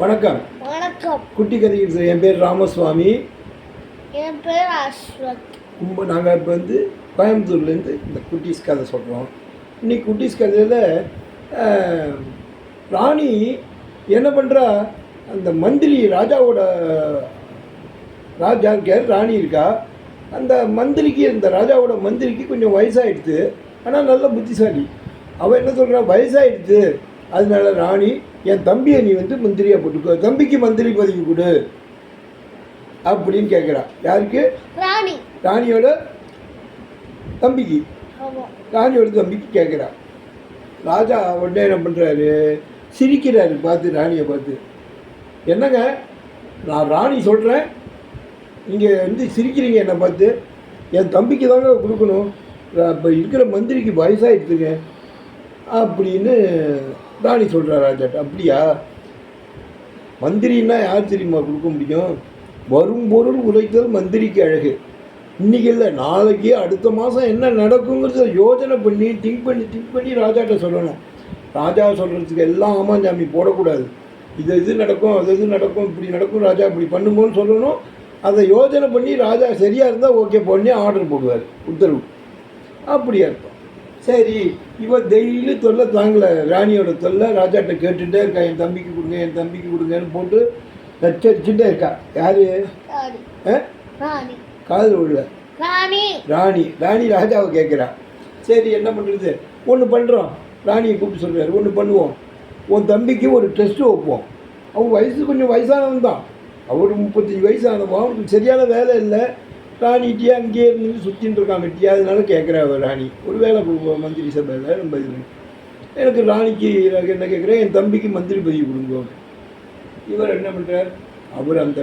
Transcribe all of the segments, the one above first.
வணக்கம். வணக்கம். குட்டி கதைகள் என் பேர் ராமசுவாமி. என் பேர் அஸ்வத். கும்ப நாங்கள் இப்போ வந்து கோயம்புத்தூர்லேருந்து இந்த குட்டீஸ் கதை சொல்கிறோம் இன்னைக்கு குட்டீஸ் கதையில் ராணி என்ன பண்ணுறா அந்த மந்திரி ராஜாவோட ராஜா இருக்கார் ராணி இருக்கா. அந்த மந்திரிக்கு இந்த ராஜாவோட மந்திரிக்கு கொஞ்சம் வயசாகிடுது ஆனால் நல்ல புத்திசாலி. அவள் என்ன சொல்கிறா வயசாகிடுது அதனால ராணி என் தம்பியை நீ வந்து மந்திரியாக போட்டுக்கோ. தம்பிக்கு மந்திரி பதவி கொடு. அப்படின்னு கேட்குறா யாருக்கு? ராணி. ராணியோட தம்பிக்கு. ராணியோட தம்பிக்கு கேட்குறா ராஜா உடனே என்ன பண்ணுறாரு சிரிக்கிறாரு பார்த்து ராணியை பார்த்து. என்னங்க? நான் ராணி சொல்கிறேன் நீங்கள் வந்து சிரிக்கிறீங்க என்னை பார்த்து. என் தம்பிக்கு தாங்க கொடுக்கணும். இப்போ இருக்கிற மந்திரிக்கு வயசாகிடுதுங்க அப்படின்னு ராணி சொல்கிறா ராஜாட்ட அப்படியா? மந்திரின்னா யார் தெரியுமா கொடுக்க முடியும்? வரும் பொருள் உழைத்தல் மந்திரிக்கு அழகு. இன்னைக்கு இல்லை நாளைக்கு அடுத்த மாதம் என்ன நடக்குங்கிறத யோசனை பண்ணி திங்க் பண்ணி திங்க் பண்ணி ராஜாட்ட சொல்லணும். ராஜா சொல்கிறதுக்கு எல்லாம் ஆமாஞ்சாமி போடக்கூடாது. இது இது நடக்கும் அது இது நடக்கும் இப்படி நடக்கும் ராஜா இப்படி பண்ணுமோன்னு சொல்லணும். அதை யோசனை பண்ணி ராஜா சரியாக இருந்தால் ஓகே பண்ணி ஆர்டர் போடுவார் உத்தரவு. அப்படியா இருக்கும். சரி இவன் டெய்லி தொல்லை தாங்கல. ராணியோட தொல்லை ராஜாட்ட கேட்டுட்டே இருக்கா என் தம்பிக்கு கொடுங்க என் தம்பிக்கு கொடுங்கன்னு போட்டு நச்சரிச்சுட்டே இருக்கா. யாரு? காதில் உள்ள ராணி. ராணி. ராணி ராஜாவை கேட்குறா சரி என்ன பண்ணுறது ஒன்று பண்ணுறோம் ராணியை கூப்பிட்டு சொல்கிறாரு ஒன்று பண்ணுவோம். உன் தம்பிக்கு ஒரு டெஸ்ட்டு வைப்போம். அவன் வயசு கொஞ்சம் வயசானவன் தான் அவர் முப்பத்தஞ்சு வயசானவன் அவனுக்கு சரியான வேலை இல்லை. ராணிட்டியே அங்கேயே இருந்து சுற்றின்னு இருக்கான் வெட்டியா அதனால கேட்குறா அவர் ராணி. ஒரு வேலை கொடுப்போம் மந்திரி சபையில் நம்ம இது எனக்கு ராணிக்கு என்ன கேட்குறேன் என் தம்பிக்கு மந்திரி பதவி கொடுங்க. இவர் என்ன பண்ணுறார் அவர் அந்த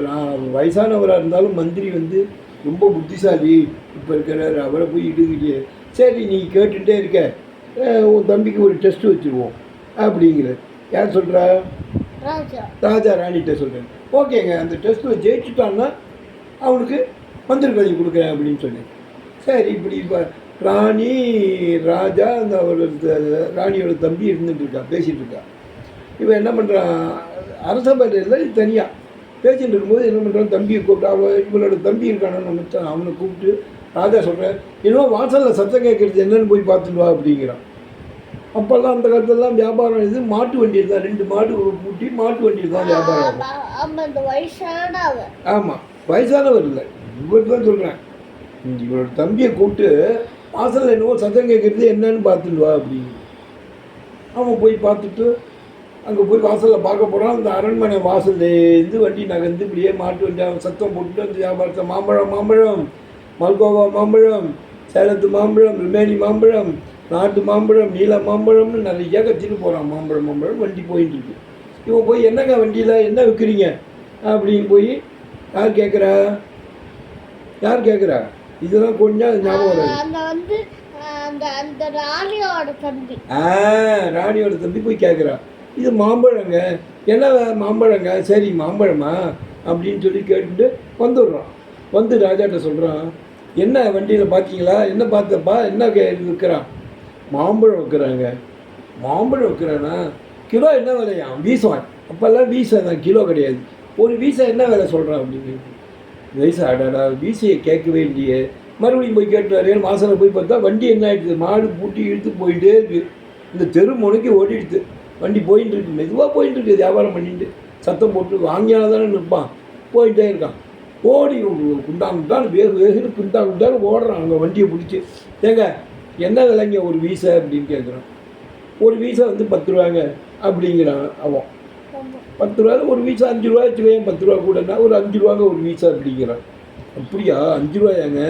வயசானவராக இருந்தாலும் மந்திரி வந்து ரொம்ப புத்திசாலி. இப்போ இருக்கிறார் அவரை போய் இடுகிட்டே சரி நீ கேட்டுகிட்டே இருக்க. உன் தம்பிக்கு ஒரு டெஸ்ட் வச்சுருவோம். அப்படிங்கிற. யார் சொல்கிறா ராஜா. ராஜா ராணிகிட்ட சொல்கிறேன் ஓகேங்க அந்த டெஸ்ட்டில் ஜெயிச்சுட்டான்னா அவனுக்கு மந்திரி பதவி கொடுக்குறேன் அப்படின்னு சொன்னேன். சரி இப்படி இப்போ ராணி ராஜா அந்த அவரோட ராணியோட தம்பி இருந்துட்டு இருக்கா பேசிகிட்டு இருக்கா. இவன் என்ன பண்ணுறான் அரசபையில் தனியாக பேசிட்டு இருக்கும்போது என்ன பண்ணுறான் தம்பியை கூப்பிட்டு அவன் இவளோட தம்பி இருக்கானு நம்ம அவனை கூப்பிட்டு ராஜா சொல்கிறேன் இன்னும் வாசலில் சத்தம் கேட்குறது என்னன்னு போய் பார்த்துட்டு வா அப்படிங்கிறான். அப்போல்லாம் அந்த காலத்துலலாம் வியாபாரம் இது மாட்டு வண்டியில் தான் ரெண்டு மாடு பூட்டி மாட்டு வண்டியில் தான் வியாபாரம். ஆமாம் வயசானவர் இல்லை. இவர் தான் சொல்கிறேன் இவரோட தம்பியை கூப்பிட்டு வாசலில் என்னவோ சத்தம் கேட்குறது என்னன்னு பார்த்துட்டு வா அப்படின்னு. அவன் போய் பார்த்துட்டு அங்கே போய் வாசலில் பார்க்க போகிறான் அந்த அரண்மனை வாசல்லேருந்து வண்டி நகர்ந்து இப்படியே மாட்டு வண்டி அவன் சத்தம் போட்டுட்டு அந்த வியாபாரத்தை மாம்பழம் மாம்பழம் மல்கோவா மாம்பழம் சேலத்து மாம்பழம் ரிமேனி மாம்பழம் நாட்டு மாம்பழம் நீல மாம்பழம்னு நிறைய கத்திட்டு போகிறான் மாம்பழம் மாம்பழம் வண்டி போயிட்டு இருக்கு. இவன் போய் என்னங்க வண்டியில் என்ன விற்கிறீங்க அப்படின்னு போய் யார் கேட்குறா யார் கேட்குறா இதெல்லாம் கொஞ்சம் ஞாபகம் அந்த வந்து அந்த அந்த ராணியோட தம்பி. ஆ ராணியோட தம்பி போய் கேட்குறா இது மாம்பழங்க. என்ன மாம்பழங்க? சரி மாம்பழமா? அப்படின்னு சொல்லி கேட்டுட்டு வந்துடுறான். வந்து ராஜாட்ட சொல்கிறான் என்ன வண்டியில் பார்த்தீங்களா என்ன பார்த்தப்பா? என்ன கே விற்கிறான் மாம்பழம் விற்கிறாங்க மாம்பழம் விற்கிறானா கிலோ என்ன விலையா? வீசம் அப்போல்லாம் வீசம் தான் கிலோ கிடையாது. ஒரு வீசை என்ன விலை சொல்கிறான் அப்படின்னு வயசு அடாடா வீசையை கேட்கவே இல்லையே. மறுபடியும் போய் கேட்டுவாரு மாசத்தில் போய் பார்த்தா வண்டி என்ன ஆகிடுது மாடு பூட்டி இழுத்து போயிட்டே இருக்குது இந்த தெரு முனைக்கு ஓடிடுது வண்டி போயின்னு இருக்கு. மெதுவாக போயின்னு இருக்கு. வியாபாரம் பண்ணிட்டு சத்தம் போட்டு வாங்கியால் தானே நிற்பான். போயிட்டே இருக்கான். ஓடி குண்டா குண்டாங்குண்டான். வேகு வேகுன்னு குண்டாங்குண்டான்னு ஓடுறான். அங்கே வண்டியை பிடிச்சி. ஏங்க என்ன விலைங்க ஒரு வீசை அப்படின்னு கேட்குறான். ஒரு வீசை வந்து பத்து ரூபாங்க அப்படிங்கிறான் அவன். பத்து ரூபாயில் ஒரு வீசா அஞ்சு ரூபா வச்சுக்கோங்க பத்து ரூபா கூடனா ஒரு அஞ்சு ரூபாங்க ஒரு வீசா அப்படிங்கிறான். அப்படியா? அஞ்சு ரூபாயாங்க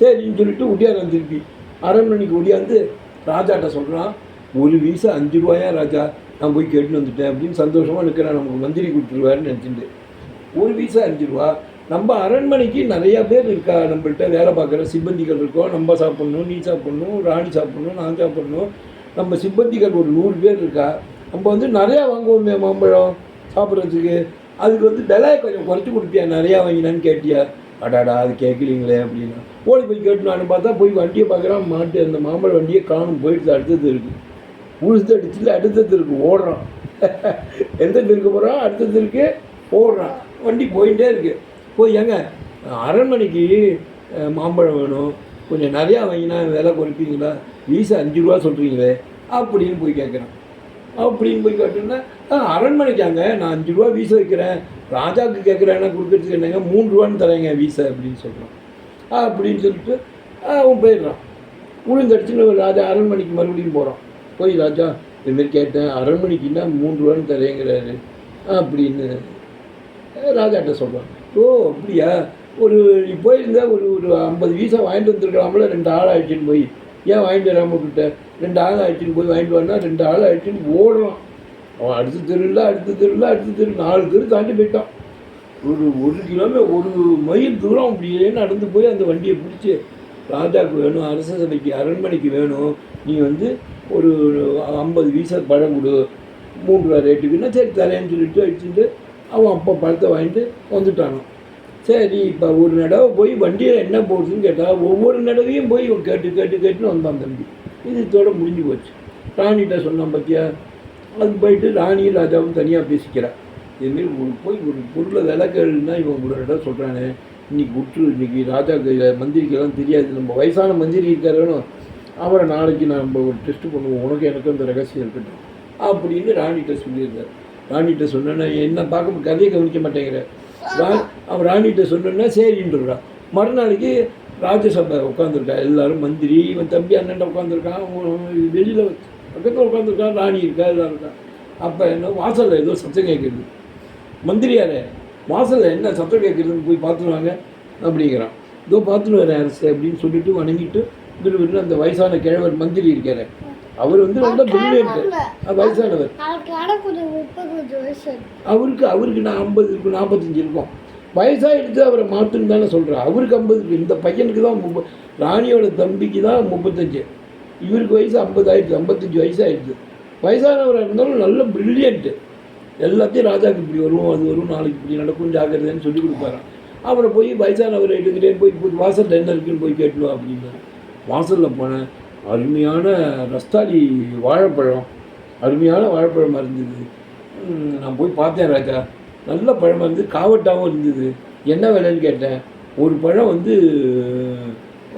சரின்னு சொல்லிட்டு ஒடியாரான் திருப்பி அரண்மனைக்கு ஒடியாந்து ராஜாட்ட சொல்கிறான் ஒரு வீசா அஞ்சு ரூபாயா ராஜா? நான் போய் கேட்டுன்னு வந்துட்டேன். அப்படின்னு சந்தோஷமாக நிற்கிறேன் நமக்கு மந்திரி கொடுத்துருவாருன்னு நினச்சிட்டு. ஒரு வீசா அஞ்சு ரூபா? நம்ம அரண்மனைக்கு நிறையா பேர் இருக்கா? நம்மள்கிட்ட வேலை பார்க்குற சிப்பந்திகள் இருக்கோம் நம்ம சாப்பிட்ணும் நீ சாப்பிட்ணும் ராணி சாப்பிட்ணும் நான் சாப்பிட்ணும். நம்ம சிப்பந்திகள் ஒரு நூறு பேர் இருக்கா? நம்ம வந்து நிறையா வாங்குவோமே மாம்பழம் சாப்பிட்றதுக்கு. அதுக்கு வந்து விலையை கொஞ்சம் குறைச்சி கொடுப்பியா? நிறையா வாங்கினான்னு கேட்டியா? அடாடா அது கேட்கலீங்களே அப்படின்னா. ஓடி போய் கேட்டுனான்னு பார்த்தா போய் வண்டியை பார்க்குறான் மாட்டு. அந்த மாம்பழ வண்டியை காணும் போயிட்டு அடுத்தது இருக்குது உழுது அடிச்சுட்டு அடுத்தது இருக்குது ஓடுறான். எந்த இருக்க போகிறான் அடுத்தது இருக்குது ஓடுறான். வண்டி போயிட்டே இருக்கு. போய் ஏங்க அரண்மனைக்கு மாம்பழம் வேணும். கொஞ்சம் நிறையா வாங்கினா விலை குறைப்பீங்களா? வீச அஞ்சு ரூபா சொல்கிறீங்களே அப்படின்னு போய் கேட்குறான். அப்படின்னு போய் கேட்டோன்னா "ஆ, அரண்மனைக்காங்க நான் அஞ்சு ரூபா வீச வைக்கிறேன். ராஜாவுக்கு கேட்குறேன்னா கொடுக்கறதுக்கு என்னங்க? மூணு ரூபான்னு தரேங்க வீசை அப்படின்னு சொல்கிறான் அப்படின்னு சொல்லிட்டு அவன் போயிடுறான். உளுந்தடிச்சுன்னு ராஜா அரண்மனைக்கு மறுபடியும் போகிறான் போய் ராஜா இதுமாரி கேட்டேன் அரண்மனைக்குன்னா மூணு ரூபான்னு தரேங்கிறாரு. அப்படின்னு ராஜாட்ட சொல்கிறான் ஓ அப்படியா? ஒரு போயிருந்தா ஒரு ஒரு ஐம்பது வீசா வாங்கிட்டு வந்துருக்கலாம்ல ரெண்டு ஆள் ஆயிடுச்சுன்னு போய். ஏன் வாங்கிட்டு வராமல் ரெண்டு ஆள் ஆயிடுச்சுன்னு போய் வாங்கிட்டு வரனா ரெண்டு ஆள் ஆயிடுச்சுன்னு ஓடுறான். அவன் அடுத்த தெருவில் அடுத்த தெருவில் அடுத்த தெரு. நாலு தெரு தாண்டி போயிட்டான். ஒரு ஒரு கிலோமீட்டர் ஒரு மைல் தூரம் அப்படியே நடந்து போய் அந்த வண்டியை பிடிச்சி ராஜாவுக்கு வேணும் அரச சபைக்கு அரண்மனைக்கு வேணும். நீ வந்து ஒரு ஐம்பது வீசா பழம் கொடு. மூன்று ரூபா ரேட்டுக்குன்னா சரி தரேன்னு சொல்லிட்டு வச்சுட்டு அவன் அப்பா பழத்தை வாங்கிட்டு வந்துட்டானான் சரி இப்போ ஒரு நடவை போய் வண்டியில் என்ன போகுதுன்னு கேட்டால் ஒவ்வொரு நடவையும் போய் இவன் கேட்டு கேட்டு கேட்டுன்னு வந்தான் தம்பி. இது இதோட முடிஞ்சு போச்சு. ராணிகிட்ட சொன்னான் பார்த்தியா அது போயிட்டு ராணியும் ராஜாவும் தனியாக பேசிக்கிறான் இதுமாரி ஒரு போய் ஒரு பொருளை விளக்கல்னா இவன் ஒரு இடம் சொல்கிறானே இன்னைக்கு விட்டு இன்னைக்கு ராஜா மந்திரிக்கெல்லாம் தெரியாது. நம்ம வயசான மந்திரி இருக்காரனும் அவரை நாளைக்கு நம்ம ஒரு டெஸ்ட் பண்ணுவோம். உனக்கு எனக்கும் அந்த ரகசியம் இருக்கட்டும். அப்படின்னு ராணிகிட்ட சொல்லியிருந்தார். ராணிகிட்ட சொன்னேன்னா என்ன பார்க்க கதையை கவனிக்க மாட்டேங்கிறேன் அவன் ராணிகிட்ட சொன்னோன்னா சரின்றான். மறுநாளைக்கு ராஜ்யசபை உட்காந்துருக்கா எல்லாரும் மந்திரி இவன் தம்பி அண்ணன் உட்காந்துருக்கான் வெளியில் பக்கத்தில் உட்காந்துருக்கான் ராணி இருக்கா எல்லாம் இருக்கா. அப்போ என்ன வாசலில் ஏதோ சத்தம் கேட்குறது மந்திரியாரே வாசலில் என்ன சத்தம் கேட்குறதுன்னு போய் பார்த்துருவாங்க அப்படிங்கிறான். இதோ பார்த்துட்டு வரேன் அரசு அப்படின்னு சொல்லிட்டு வணங்கிட்டு விறுவிறுன்னு அந்த வயசான கிழவர் மந்திரி இருக்கிறேன் அவர் வந்து ரொம்ப பிரில்லியன்ட் வயசானவர். அவருக்கு அவருக்கு நான் ஐம்பது இருக்கும் நாற்பத்தஞ்சு இருக்கும். வயசாகிடுத்து அவரை மாற்றுன்னு தானே சொல்கிறேன் அவருக்கு ஐம்பது இந்த பையனுக்கு தான் முப்ப ராணியோட தம்பிக்கு தான் முப்பத்தஞ்சு. இவருக்கு வயசு ஐம்பது ஆயிடுச்சு ஐம்பத்தஞ்சு வயசு ஆயிடுச்சு வயசானவராக இருந்தாலும் நல்ல பிரில்லியன்ட்டு எல்லாத்தையும் ராஜாக்கு இப்படி வரும் அது வரும் நாளைக்கு இப்படி நடக்கும் ஜாக்கிரதைன்னு சொல்லி கொடுப்பாராம். அவரை போய் வயசானவரை போய் போய் வாசலில் என்ன இருக்குன்னு போய் கேட்டுவா அப்படின்னாரு வாசலில் போனேன். அருமையான ரஸ்தாலி வாழைப்பழம். அருமையான வாழைப்பழமாக இருந்தது. நான் போய் பார்த்தேன் ராஜா. நல்ல பழமாக இருந்தது. காவட்டாகவும் இருந்தது. என்ன விலைன்னு கேட்டேன். ஒரு பழம் வந்து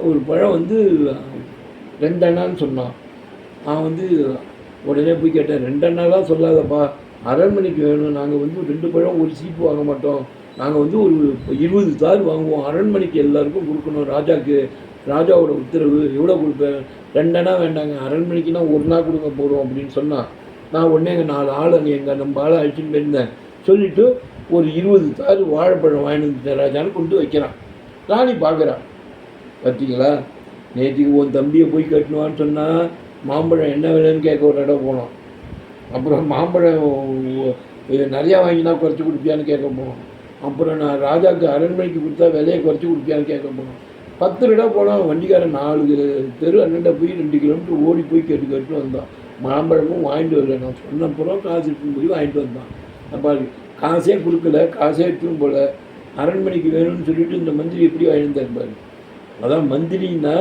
ஒரு பழம் வந்து ரெண்டு அண்ணான்னு சொன்னான். நான் வந்து உடனே போய் கேட்டேன் ரெண்டு அண்ணாலாம் சொல்லாதப்பா. அரண்மனைக்கு வேணும். நாங்கள் வந்து ரெண்டு பழம் ஒரு சீப்பு வாங்க மாட்டோம். நாங்கள் வந்து ஒரு இருபது தார் வாங்குவோம். அரண்மனைக்கு எல்லாருக்கும் கொடுக்கணும் ராஜாக்கு. ராஜாவோட உத்தரவு எவ்வளோ கொடுப்பேன். ரெண்டனா வேண்டாங்க. அரண்மனைக்குனா ஒரு நாள் கொடுங்க போகிறோம் அப்படின்னு சொன்னான் நான் உடனே எங்கள் நாலு ஆள் அங்கே எங்கள் நம்ம ஆளை அழைச்சிட்டு போயிருந்தேன். சொல்லிவிட்டு ஒரு இருபது தார் வாழைப்பழம் வாங்கிட்டு ராஜான்னு கொண்டு வைக்கிறான். ராணி பார்க்குறான். பார்த்தீங்களா நேற்றுக்கு உன் தம்பியை போய் கட்டணுவான்னு சொன்னால் மாம்பழம் என்ன வேணும்னு கேட்க ஒரு இடம் போனோம் அப்புறம் மாம்பழம் இது நிறையா வாங்கினா குறைச்சி கொடுப்பியான்னு கேட்க போனோம் அப்புறம் நான் ராஜாவுக்கு அரண்மனைக்கு கொடுத்தா விலையை குறைச்சி கொடுப்பியான்னு கேட்க போனோம் பத்து இடம் போனோம் வண்டிக்காரன் நாலு தெரு அண்ணன்ட போய் ரெண்டு கிலோமீட்டர் ஓடி போய் கேட்டு கேட்டு வந்தான். மாம்பழமும் வாங்கிட்டு வரல. நான் சொன்னப்புறம் காசு எடுத்துன்னு போய் வாங்கிட்டு வந்தான். அப்போ காசே கொடுக்கல காசே எடுத்துன்னு போல. அரண்மனைக்கு வேணும்னு சொல்லிட்டு இந்த மந்திரி எப்படி வாழ்ந்தார் பாரு. அதான் மந்திரின்னா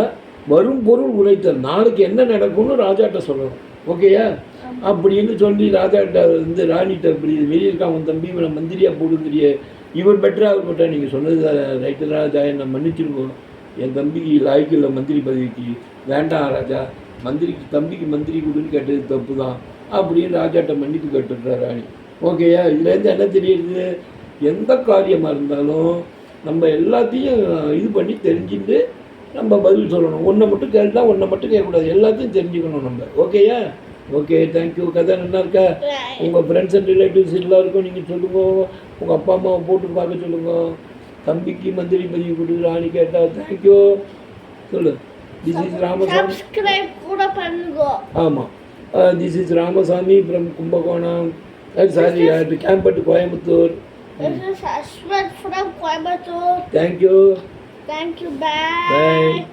வரும் பொருள் உழைத்தல். நாளைக்கு என்ன நடக்கும்னு ராஜாட்ட சொல்லணும். ஓகேயா? அப்படின்னு சொல்லி ராஜாட்ட வந்து ராணிகிட்ட இப்படி வெளியே இருக்கான் உன் தம்பி இவனை மந்திரியாக போடுங்கிறிய இவர் பெட்டரா அவர் பெட்டரா நீங்கள் சொன்னது ரைட்டு ராஜா என்னை மன்னிச்சிருக்கோம் என் தம்பிக்கு லாய்க்கு இல்லை மந்திரி பதவிக்கு வேண்டாம் ராஜா மந்திரிக்கு தம்பிக்கு மந்திரி கொடுன்னு கேட்டது தப்பு தான் அப்படின்னு ராஜாட்ட மன்னிப்பு கேட்டுடுறா ராணி. ஓகேயா இதுலேருந்து என்ன தெரியுது? எந்த காரியமாக இருந்தாலும் நம்ம எல்லாத்தையும் இது பண்ணி தெரிஞ்சுட்டு நம்ம பதில் சொல்லணும். ஒன்றை மட்டும் கேட்டால் ஒன்றை மட்டும் கேட்கக்கூடாது. எல்லாத்தையும் தெரிஞ்சுக்கணும் நம்ம. ஓகேயா ஓகே தேங்க்யூ கதை நல்லா இருக்கா? உங்கள் ஃப்ரெண்ட்ஸ் அண்ட் ரிலேட்டிவ்ஸ் எல்லாருக்கும் நீங்கள் சொல்லுங்க. உங்கள் அப்பா அம்மாவை போட்டு பார்க்க சொல்லுங்க. தம்பிக்கு மந்திரி பதிவு கொடு ராணி கேட்டா தேங்க்யூ சொல்லு திஸ் இஸ் ராமசாமி சப்ஸ்கிரைப் கூட பண்ணுங்க ஆமாம் this is Ramasamy from Kumbakonam sorry கேம்பட்டு Coimbatore This is Ashwat from Coimbatore. Thank you Thank you. Bye. Bye.